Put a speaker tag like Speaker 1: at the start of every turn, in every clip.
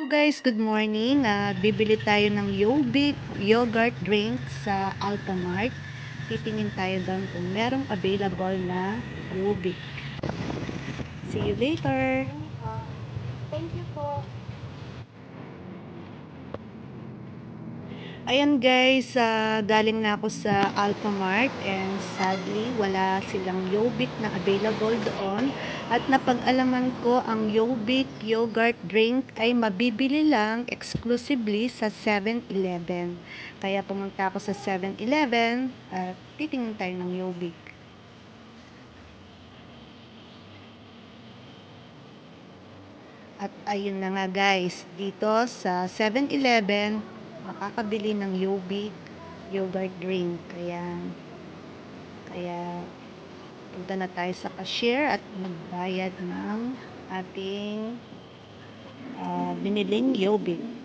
Speaker 1: So guys, good morning. Ah, bibili tayo ng Yobik yogurt drink sa Altamart. Titingin tayo doon kung merong available na Yobik. See you later.
Speaker 2: Thank you po.
Speaker 1: Ayan guys, ah, galing na ako sa Alphamart and sadly wala silang Yobik na available doon at napag-alaman ko ang Yobik yogurt drink ay mabibili lang exclusively sa 7-Eleven. Kaya pumunta ako sa 7-Eleven at titingin tayo ng Yobik. At ayun na nga guys, dito sa 7-Eleven, makakabili ng Yobik yogurt drink. Kaya, kaya punta na tayo sa cashier at magbayad ng ating ah, biniling Yobik.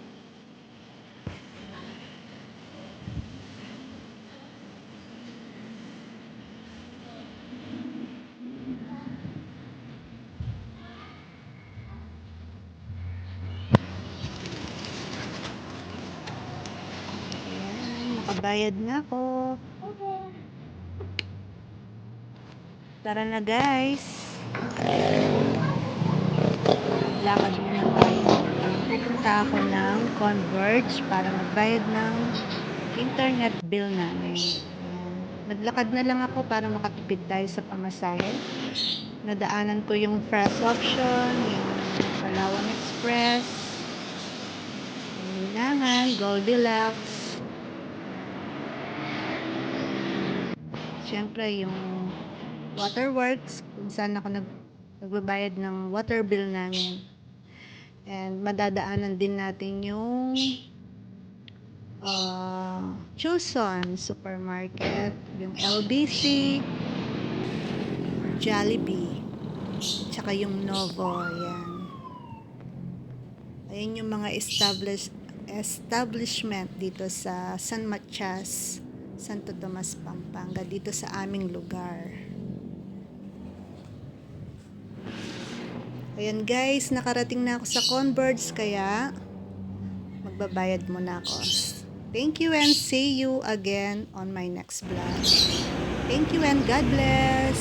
Speaker 1: Nakabayad na ako. Tara na guys. Lakad muna tayo. Pupunta ako ng Converge para magbayad ng internet bill namin. Naglakad na lang ako para makatipid tayo sa pamasahe. Nadaanan ko yung Fresh Option, yung Palawan Express, yung Linangan, Goldilocks. Siyempre, yung Waterworks, kung saan ako nag, nagbabayad ng water bill namin. And madadaanan din natin yung uh, Chuson Supermarket, yung LBC, Jollibee, tsaka yung Novo, yan. Ayan yung mga establish, establishment dito sa San Matias, Santo Tomas, Pampanga, dito sa aming lugar. Ayan guys, nakarating na ako sa Converge, kaya magbabayad muna ako. Thank you and see you again on my next vlog. Thank you and God bless!